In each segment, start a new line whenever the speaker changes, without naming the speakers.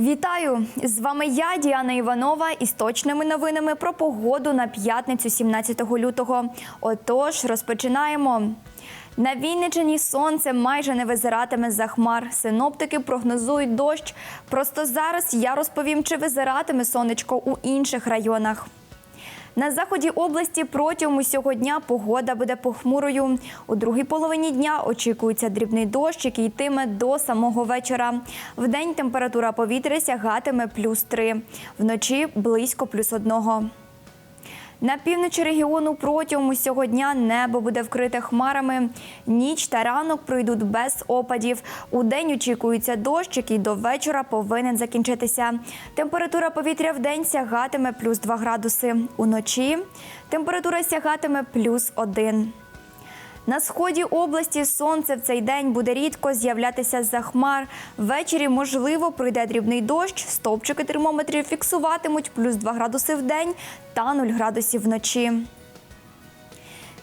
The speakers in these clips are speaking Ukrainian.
Вітаю! З вами я, Діана Іванова, із точними новинами про погоду на п'ятницю 17 лютого. Отож, розпочинаємо. На Вінниччині сонце майже не визиратиме за хмар. Синоптики прогнозують дощ. Просто зараз я розповім, чи визиратиме сонечко у інших районах. На заході області протягом усього дня погода буде похмурою. У другій половині дня очікується дрібний дощ, який йтиме до самого вечора. Вдень температура повітря сягатиме плюс 3, вночі близько плюс 1. На півночі регіону протягом усього дня небо буде вкрите хмарами. Ніч та ранок пройдуть без опадів. У день очікується дощ, який до вечора повинен закінчитися. Температура повітря в день сягатиме плюс 2 градуси. Уночі температура сягатиме плюс 1. На сході області сонце в цей день буде рідко з'являтися за хмар. Ввечері, можливо, пройде дрібний дощ. Стовпчики термометрів фіксуватимуть плюс 2 градуси в день та 0 градусів вночі.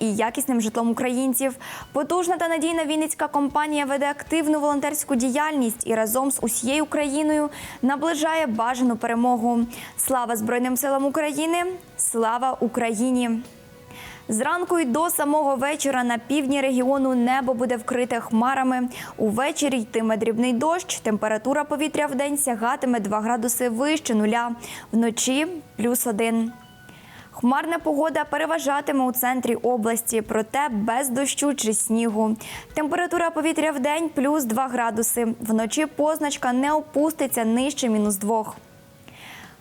і якісним житлом українців. Потужна та надійна вінницька компанія веде активну волонтерську діяльність і разом з усією Україною наближає бажану перемогу. Слава Збройним силам України! Слава Україні! Зранку й до самого вечора на півдні регіону небо буде вкрите хмарами. Увечері йтиме дрібний дощ. Температура повітря в день сягатиме 2 градуси вище нуля. Вночі плюс 1. Хмарна погода переважатиме у центрі області, проте без дощу чи снігу. Температура повітря в день плюс 2 градуси. Вночі позначка не опуститься нижче мінус 2.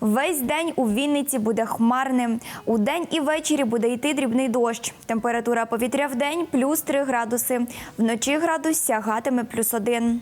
Весь день у Вінниці буде хмарним. У день і ввечері буде йти дрібний дощ. Температура повітря в день плюс 3 градуси. Вночі градус сягатиме плюс 1.